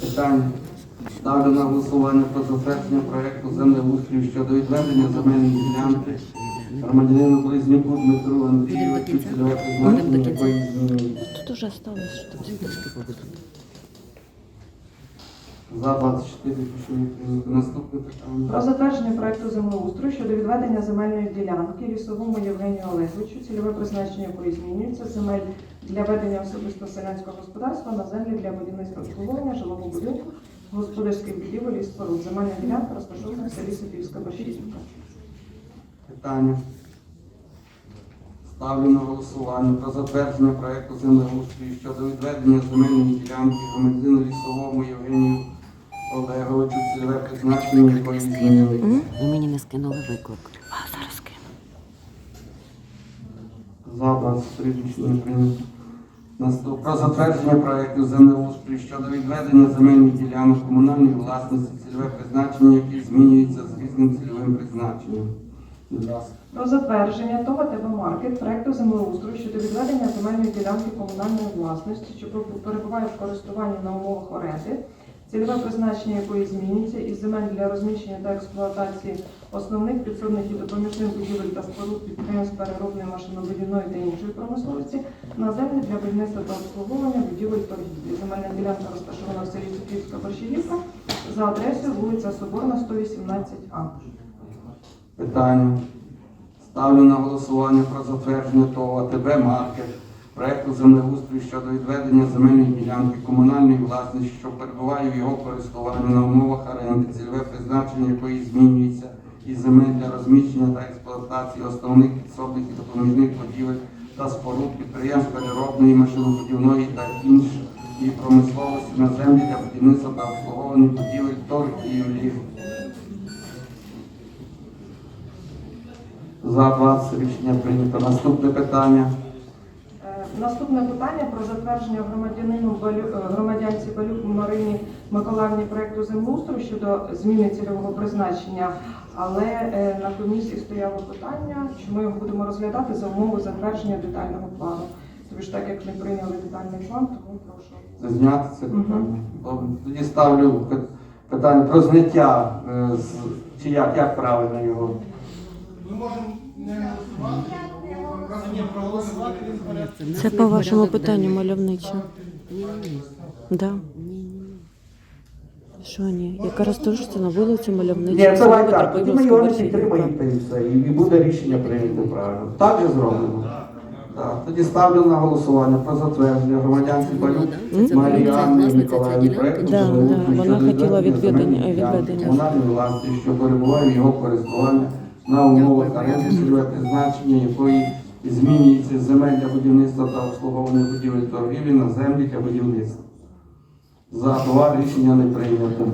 Питання. Ставлю на голосування про затвердження проекту землеустрою щодо відведення земельної ділянки громадянину Близнюку Дмитру Андрійовичу, цільове призначення. Тут уже осталось, що побудут. За 24 рішення прийнято. Наступне питання. Про затвердження проекту землеустрою щодо відведення земельної ділянки лісовому Євгенію Олеговичу, цільове призначення якої змінюється земель для ведення особисто селянського господарства на землі для будівництва обслуговування жилого будинку, господарських будівель і споруд. Земельна ділянка розташована в селі Сопівська Башківка. Питання. Ставлю на голосування про затвердження проекту землеустрою щодо відведення земельної ділянки громадянину лісовому Євгенію Олеговичу, змінюється. Ви мені не скинули виклик. А, зараз скину. За 23 рішення прийнято. Про затвердження проекту землеустрою щодо відведення земельних ділянок комунальної власності, цільове призначення, які змінюються з різним цільовим призначенням. Про затвердження ТОВ ТБ Маркет проекту землеустрою щодо відведення земельної ділянки комунальної власності, що перебуває в користуванні на умовах оренди, цільове призначення якої змінюється із земель для розміщення та експлуатації основних підсобних і допоміжних будівель та споруд підприємств переробної машинобудівної та іншої промисловості на землі для будівництва та обслуговування будівель торгівлі. Земельна ділянка розташована в селі Сокільська Борщагівка за адресою вулиця Соборна, 118А. Питання. Ставлю на голосування про затвердження ТОВ АТБ Маркет проекту землеустрою щодо відведення земельної ділянки комунальної власності, що перебуває в його користуванні на умовах оренди, цільове призначення якої змінюється із земель для розміщення та експлуатації основних підсобних і допоміжних будівель та споруд підприємств переробної, машинобудівної та іншої промисловості на землі для будівництва та обслуговування будівель торгівлі. За 20 рішення прийнято. Наступне питання. Наступне питання про затвердження громадянину Балю- е, громадянці Балюк Марині Миколаївні проекту землеустрою щодо зміни цільового призначення. Але е, на комісії стояло питання, чи ми його будемо розглядати за умови затвердження детального плану. Тобто ж так як ми прийняли детальний план, тому прошу. Зняти це питання. Добре. Тоді ставлю питання про зняття. е, з- Чи як, як правильно його? Ми можемо не голосувати, Це по вашому питанню мальовниче. Да. Що ні? Яка розташується на вулиці. Ні, давай так. Тоді ми його не підтримаємо і все. І буде рішення прийнято правильно. Так же зробимо? Так. Тоді ставлю на голосування про затвердження громадянці Балюк Маріани Миколаївни проекту Да, вона хотіла відведення відведення- земельної ділянки відведення. комунальної власності, що перебуває в його користуванні на умовах оренди, цільове призначення якої змінюється земель для будівництва та обслуговування будівель торгівлі на землі для будівництва. За два рішення не прийнято.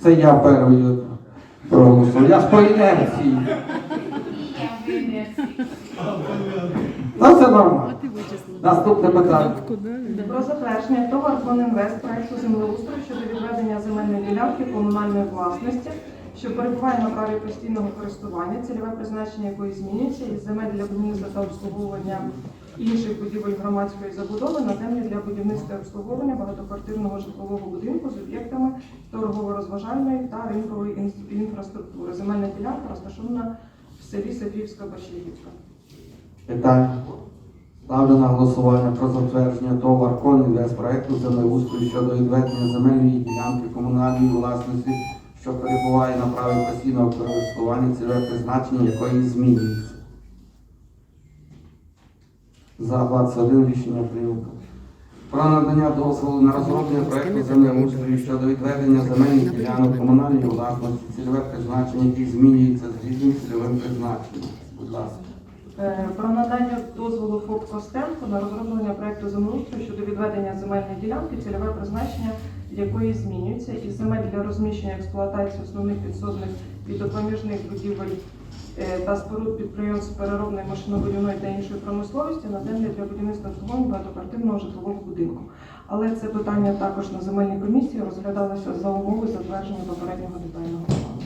Це я перший проголосував. Я ж по інерції. Та це нормально. Наступне питання. Про затвердження ТОВ «Арконінвест» проекту землеустрою щодо відведення земельної ділянки комунальної власності, що перебуває на праві постійного користування, цільове призначення якої змінюється із земель для будівництва та обслуговування інших будівель громадської забудови на землі для будівництва і обслуговування багатоквартирного житлового будинку з об'єктами торгово-розважальної та ринкової інфраструктури. Земельна ділянка розташована в селі Софіївська Башилівка. Питання. Ставлю на голосування про затвердження ТОВ «Аркон Інвест» проекту землеустрою щодо відведення земельної ділянки комунальної власності, що перебуває на праві постійного користування, цільове призначення якої змінюється. За 21 рішення прийнято. Про надання дозволу на розроблення проекту землеустрою щодо відведення земельних ділянок комунальної власності, цільове призначення, які змінюється з різним цільовим призначенням. Будь ласка. Е, Про надання дозволу ФОП Костенко на розроблення проекту землеустрою щодо відведення земельної ділянки, цільове призначення якої змінюється із земель для розміщення експлуатації основних підсобних і допоміжних будівель е, та споруд підприємств переробної машинобудівної та іншої промисловості на землі для будівництва обслуговування багатоквартирного житлового будинку. Але це питання також на земельній комісії розглядалося за умови затвердження попереднього детального плану.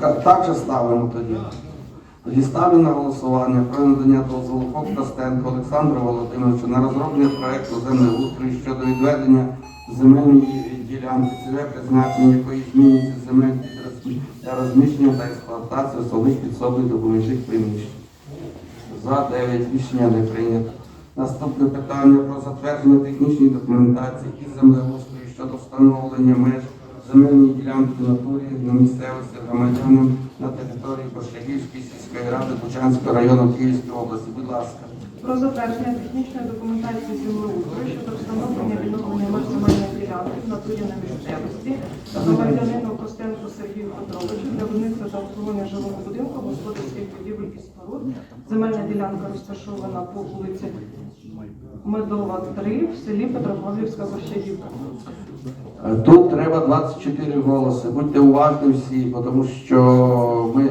Так, так же ставимо тоді. Тоді ставлю на голосування про надання дозволу ФОП Костенко Олександру Володимировичу на розроблення проекту землеустрою щодо відведення земельної ділянки, цільове призначення якої змінюється земель для розміщення та експлуатації особих підсобних допоміжних приміщень. За 9 рішення не прийнято. Наступне питання про затвердження технічної документації і землеустрою щодо встановлення меж земельної ділянки натурі на місцевості громадянам на території Борщагівської сільської ради Бучанського району Київської області. Будь ласка. Про затвердження технічної документації землеустрою щодо встановлення відновлення меж ділянки в натурі на місцевості та громадянину Костенку Сергію Петровичу для будівництва та обслуговування жилого будинку, господарських будівель і споруд. Земельна ділянка розташована по вулиці Медова, 3 в селі Петропавлівська Борщагівка. Е, Тут треба 24 голоси. Будьте уважні всі, тому що ми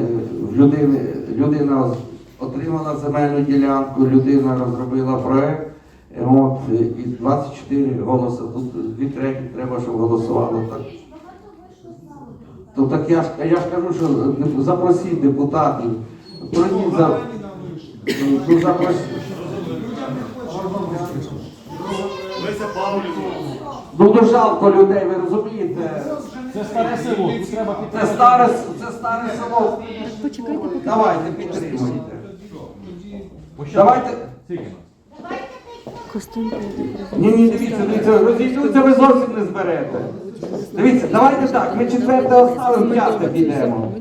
людини, людина отримала земельну ділянку, людина розробила проект. е, е, і 24 голоси. Тут дві треті треба, щоб голосувало так. То так я ж я ж кажу, що запросіть депутатів. Пройдіть за ну, запросіть. Леся Павлівна. Ну дуже жалко людей, ви розумієте? Це старе село, тут треба Це старе, це старе село. Давайте підтримуйте. Давайте. Костенко, так розумію. Ні, ні, дивіться, дивіться, розійдуться ви зовсім не зберете. Дивіться, давайте так, ми четверте оставимо, п'яте підемо.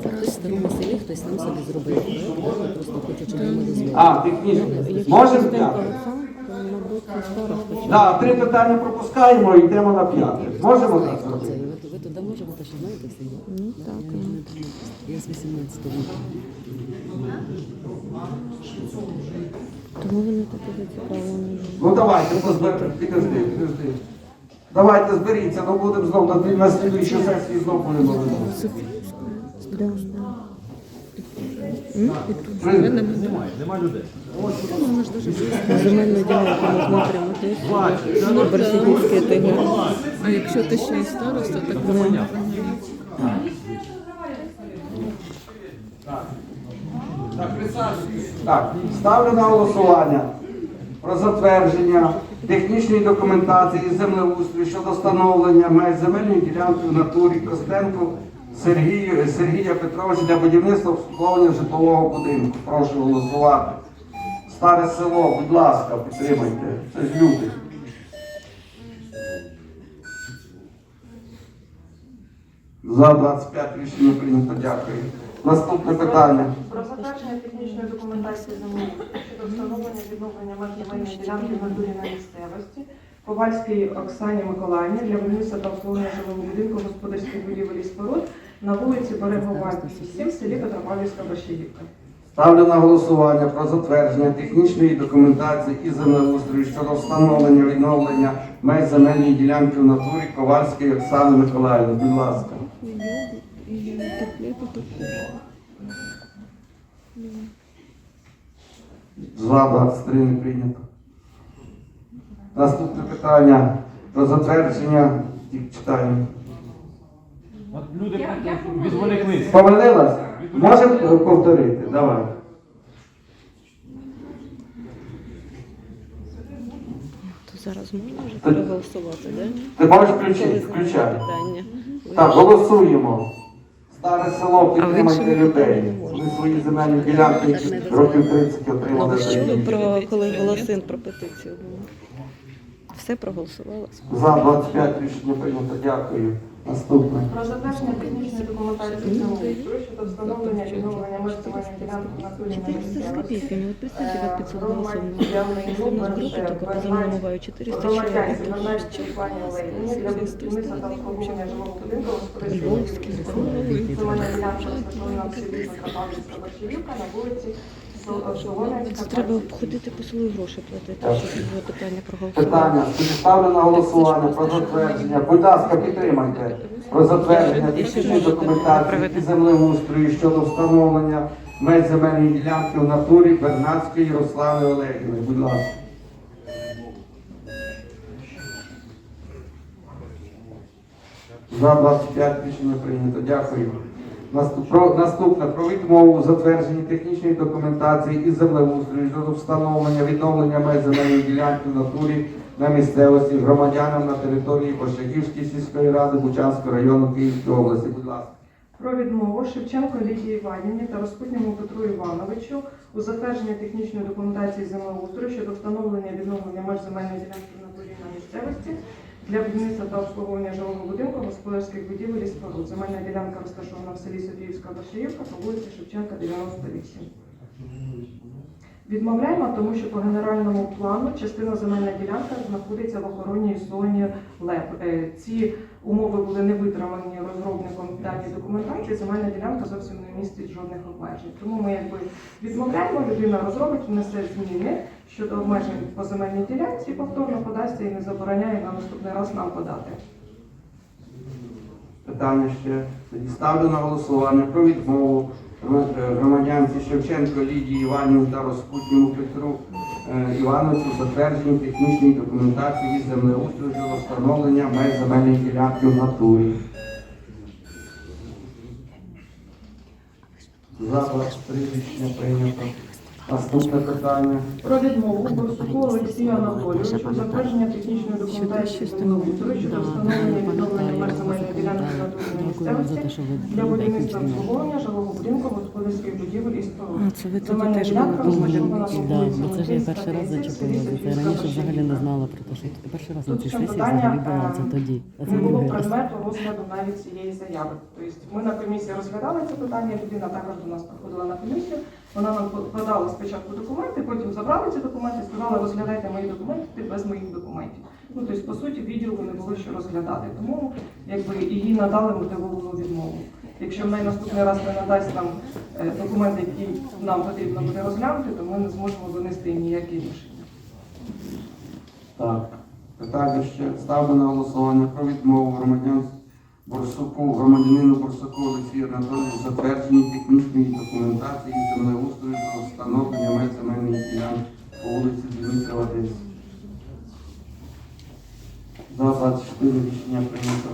Хтось в старому селі, хтось там собі зробив просто щоб. А, технічно. Можемо п'яте? Так, три питання пропускаємо і йдемо на п'яте. Можемо так зробити? ви, туди можете, то що знаєте все? Ну, так. Я, з 18 року. Тому вони такі зацікавлені. Ну давайте, позберемо. Підожди, підожди. Давайте зберіться, ну будемо знову на, на слідуючій сесії знову будемо. Да, да. Можна. А якщо ти ще й староста, так Так, ставлю на голосування про затвердження технічної документації землеустрою щодо встановлення меж земельної ділянки в натурі Костенку Сергію, Сергія Петровича для будівництва обслуговування житлового будинку. Прошу голосувати. Старе село, будь ласка, підтримайте. Це ж люди. За 25 рішення прийнято. Дякую. Наступне питання. Про затвердження технічної документації землеустрою щодо встановлення відновлення меж земельної ділянки в натурі на місцевості Ковальській Оксані Миколаївні для будівництва та обслуговування жилого будинку господарських будівель і споруд на вулиці Берегова, 8 в селі Петропавлівська Борщагівка. Ставлю на голосування про затвердження технічної документації і землеустрою щодо встановлення відновлення меж земельної ділянки в натурі Ковальської Оксани Миколаївни. Будь ласка. За 23 не прийнято. Наступне питання про затвердження. Читаю. От люди відволіклися. Повернилась? Можемо е, повторити? Давай. То зараз можна вже переголосувати, да? Ти можеш включити? Включай. питання. Так, голосуємо. Старе село, підтримайте людей. Ми свої земельні ділянки років 30 Ну, отримали. ви ж чули про коли голосин про петицію було? Все проголосувало. За 25 рішення прийнято. Дякую. Наступне. Про затвердження технічної документації землеустрою щодо встановлення відновлення меж земельної ділянки в натурі на 400 с копейками. Вот представьте, как 500 голосов. Громадянин Если у нас группа только по земному бывает 400 человек. Громадянці Вернадській пані Олені для будівництва та обслуговування жилого будинку. Земельна ділянка розташована в селі на вулиці. Це треба обходити по і гроші платити, щоб було питання проголосувати. Питання. Ставлю на голосування про затвердження. Будь ласка, підтримайте. Про затвердження технічної документації і землеустрою щодо встановлення меж земельної ділянки в натурі Бернацької Руслани Олегівни. Будь ласка. За 25 рішення прийнято. Дякую. Наступне про відмову у затвердженні технічної документації із землеустрою щодо встановлення відновлення меж ділянки в натурі на місцевості громадянам на території Борщагівської сільської ради Бучанського району Київської області. Будь ласка. Про відмову Шевченко Лідії Іванівні та Розпутньому Петру Івановичу у затвердженні технічної документації землеустрою щодо встановлення відновлення меж ділянки в натурі на місцевості для будівництва та обслуговування жилого будинку, господарських будівель і споруд. Земельна ділянка розташована в селі Софіївська Башиївка по вулиці Шевченка, 98. Відмовляємо, тому що по генеральному плану частина земельна ділянка знаходиться в охоронній зоні ЛЕП. Е, Ці умови були не витримані розробником даної документації. Земельна ділянка зовсім не містить жодних обмежень. Тому ми якби відмовляємо, людина розробить, внесе зміни щодо обмежень по земельній ділянці, повторно подасться і не забороняє на наступний раз нам подати. Питання ще тоді ставлю на голосування про відмову громадянці Шевченко Лідії Іванівні та Розпутньому Петру Івановичу затвердженні технічної документації із землеустрою встановлення меж земельної ділянки в натурі. За 23 рішення прийнято. Наступне питання. Про відмову Борсуку Олексію Анатолійовичу затвердження технічної документації землеустрою щодо встановлення і відновлення меж земельної ділянки в натурі на Дякую вам за те, що ви для будівництва обслуговування жилого будинку, господарських будівель і споруд. Це ви Земельна теж бо це ж я перший раз зачепила за це. Раніше взагалі не знала про те, що перший раз на цій сесії взагалі була це е, тоді. Не було предмету розгляду навіть цієї заяви. Тобто ми на комісії розглядали це питання, людина також до нас приходила на комісію. Вона нам по- подала спочатку документи, потім забрали ці документи, сказали, розглядайте мої документи без моїх документів. Ну тобто, по суті, відділу не було що розглядати. Тому якби її надали мотивовану відмову. Якщо в неї наступний раз не надасть нам е, документи, які нам потрібно буде розглянути, то ми не зможемо винести ніякі рішення. Так, питання ще ставлю на голосування про відмову громадян Борсуку, громадянину Борсуку Олексію Анатолію затвердженні технічної документації землеустрою про встановлення земельної ділянки по вулиці Дмитрова 10. За 24 рішення прийнято.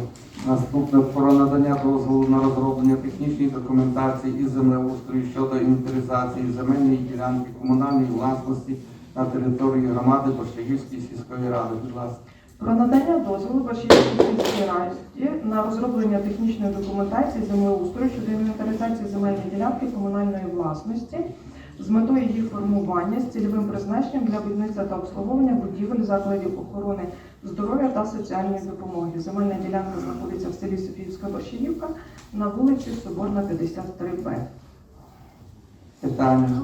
Наступне про надання дозволу на розроблення технічної документації із землеустрою щодо інвентаризації земельної ділянки комунальної власності на території громади Борщагівської сільської ради. Будь ласка. Про надання дозволу Башківській сільській раді на розроблення технічної документації землеустрою щодо інвентаризації земельної ділянки комунальної власності з метою їх формування з цільовим призначенням для будівництва та обслуговування будівель закладів охорони здоров'я та соціальної допомоги. Земельна ділянка знаходиться в селі Софіївська Борщагівка на вулиці Соборна, 53Б. Питання.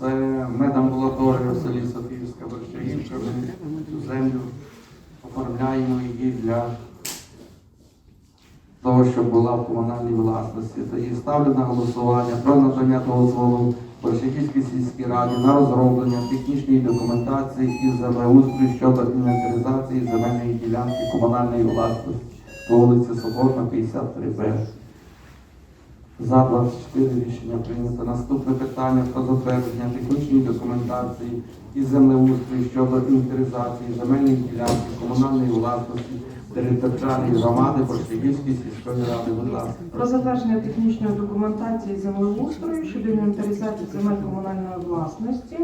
Це медамбулаторія в селі Софіївська Борщагівка. Ми цю землю оформляємо її для того, щоб була в комунальній власності. Тоді ставлю на голосування про надання дозволу Борщагівській сільській раді на розроблення технічної документації із землеустрою щодо інвентаризації земельної ділянки комунальної власності по вулиці Соборна, 53Б. За 24 рішення прийнято. Наступне питання про затвердження технічної документації із землеустрою щодо інвентаризації земельної ділянки комунальної власності територіальної громади Борщагівської сільської ради. Будь ласка. Про затвердження технічної документації землеустрою щодо інвентаризації земель комунальної власності,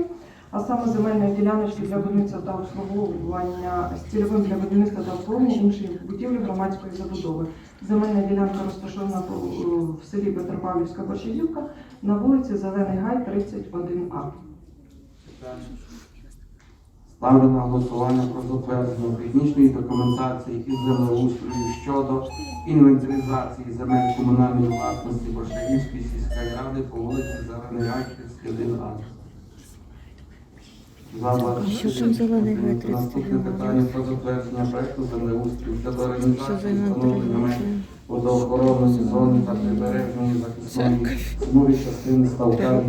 а саме земельної діляночки для будівництва та обслуговування з цільовим для будівництва та обслуговування іншої будівлі громадської забудови. Земельна ділянка розташована в селі Петропавлівська Борщагівка на вулиці Зелений Гай, 31А. Ставлю на голосування про затвердження технічної документації із землеустрою щодо інвентаризації земель комунальної власності Борщагівської сільської ради по вулиці Зелений Гай, 31А. За 24 Що там Зелений Гай, рішення. Наступне питання про затвердження проекту землеустрою щодо організації встановлення водоохоронної зони та прибережної захисної смуги частини ставка.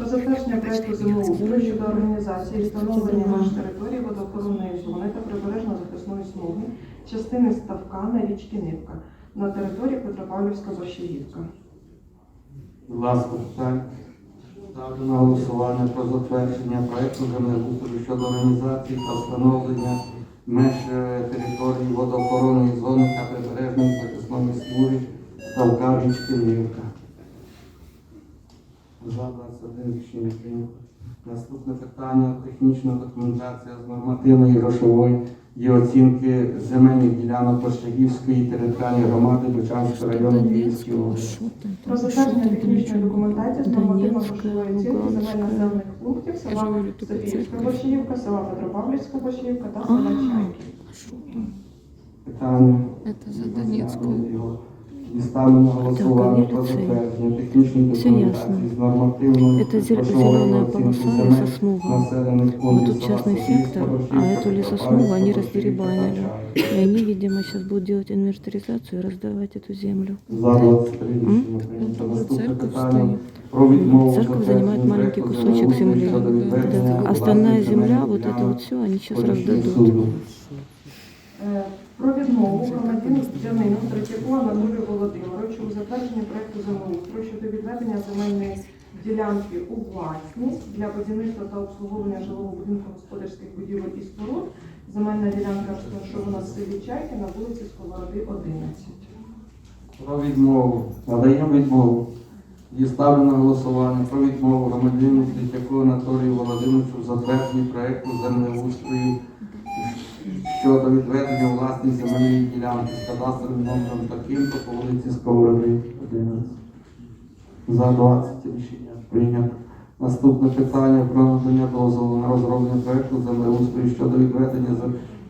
Про затвердження проєкту зимового уряду до організації встановлення меж території водоохоронної зони та прибережно-захисної смуги частини ставка на річки Нивка на території Петропавлівська Борщагівка. Будь ласка. Ставлю на голосування про затвердження проєкту землеустрою щодо організації та встановлення меж е, території водоохоронної зони та прибережної захисної смуги ставка річки Нивка. Наступне питання технічна документація з нормативної грошової і оцінки земельних ділянок Пощагівської територіальної громади Бучанського району Київської області. Про затвердження технічної документації з нормативно-грошової оцінки земель населених пунктів села Софіївська Борщагівка, села Петропавлівська Борщагівка та села Чайки. Питання. Це за Донецьку. І ставлю на голосування Так, про ліцей. затвердження технічної Все документації ясно. з нормативною Это зел- грошовою зеленая оцінки полоса земель лесосмуга. населених Вот пунктів тут села частный Софіївська, сектор, а Рощівка, эту лесосмугу они Петропавлівська, раздеребанили. Бучанська, И они, видимо, сейчас будут делать инвентаризацию и раздавать эту землю. За 23 рішення прийнято. Тут Наступне церковь питання стоит. про відмову Церковь затвердження занимает маленький проекту кусочек землеустрою земли. щодо відведення Вот это власних Остальная земля, земельних вот это ділянок вот все, они сейчас Подільського раздадут. Про відмову громадянину Третьяку Анатолію Володимировичу у затвердженні проекту землеустрою щодо відведення земельної ділянки у власність для будівництва та обслуговування жилого будинку господарських будівель і споруд. Земельна ділянка розташована в селі Чайки на вулиці Сковороди, 11. Про відмову. Надаємо відмову. І ставлю на голосування про відмову громадянину Третьяку Анатолію Володимировичу в затвердженні проекту землеустрою щодо відведення власних земельної ділянки з кадастровим номером таким-то по вулиці Сковороди, 11. За 20 рішення прийнято. Наступне питання про надання дозволу на розроблення проекту землеустрою щодо відведення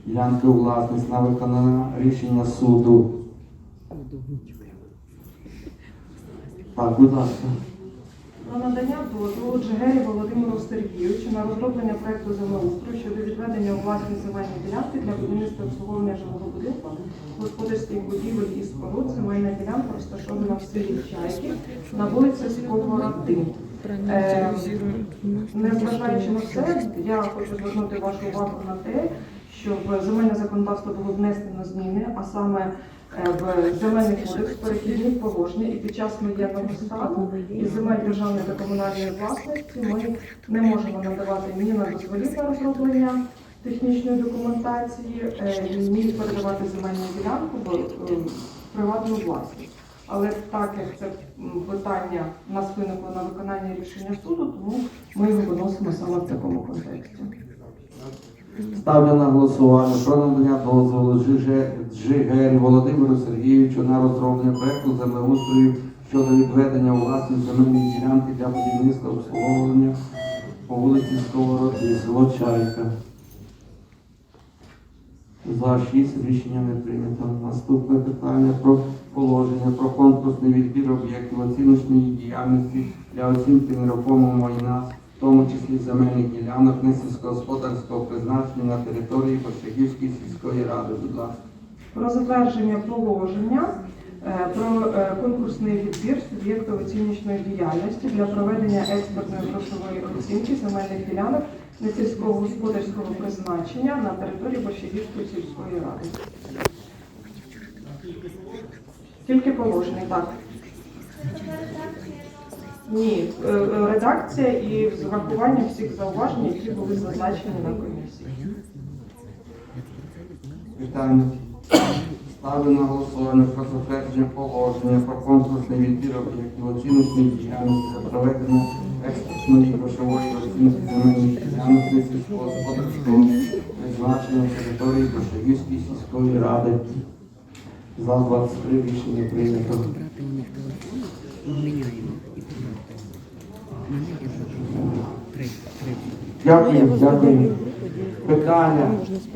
ділянки у власність на виконання рішення суду. Так, будь ласка. Про надання дозволу Джигері Володимиру Сергійовичу на розроблення проекту землеустрою щодо відведення у власність земельної ділянки для будівництва обслуговування жилого будинку, господарських будівель і споруд. Земельна ділянка розташована в селі Чайки на вулиці Сковороди. Правильно Е. Незважаючи на це, я хочу звернути вашу увагу на те, що в земельне законодавство було внесено зміни, а саме в земельний кодекс перехідні положення і під час воєнного стану із земель державної та комунальної власності ми не можемо надавати ні на дозволів на розроблення технічної документації, е, ні передавати земельну ділянку в е, приватну власність. Але так як це питання нас виникло на виконання рішення суду, тому ми його виносимо саме в такому контексті. Ставлю на голосування про надання дозволу Джигель Володимиру Сергійовичу на розроблення проекту землеустрою щодо відведення у власність земельної ділянки для будівництва обслуговування по вулиці Сковороди, село Чайка. За 6 рішення не прийнято. Наступне питання про положення про конкурсний відбір об'єктів оціночної діяльності для оцінки нерухомого майна, тому числі земельних ділянок несільськогосподарського призначення на території Костягівської сільської ради. Будь ласка. Про затвердження положення е, про е, конкурсний відбір суб'єкту оціночної діяльності для проведення експертної грошової оцінки земельних ділянок несільськогосподарського призначення на території Борщагівської сільської ради. Тільки положення, так. Ні, е, е, редакція і з всіх зауважень, які були зазначені на комісії. Питання. Ставлю на голосування про затвердження положення про конкурсний відбір об'єктів оціночної діяльності для проведення експертної грошової оцінки земельних ділянок несільськогосподарського призначення території Борщагівської сільської ради. За 23 рішення прийнято. Міняємо і подати. Мене. Три, три. Дякую, дякую. Питання.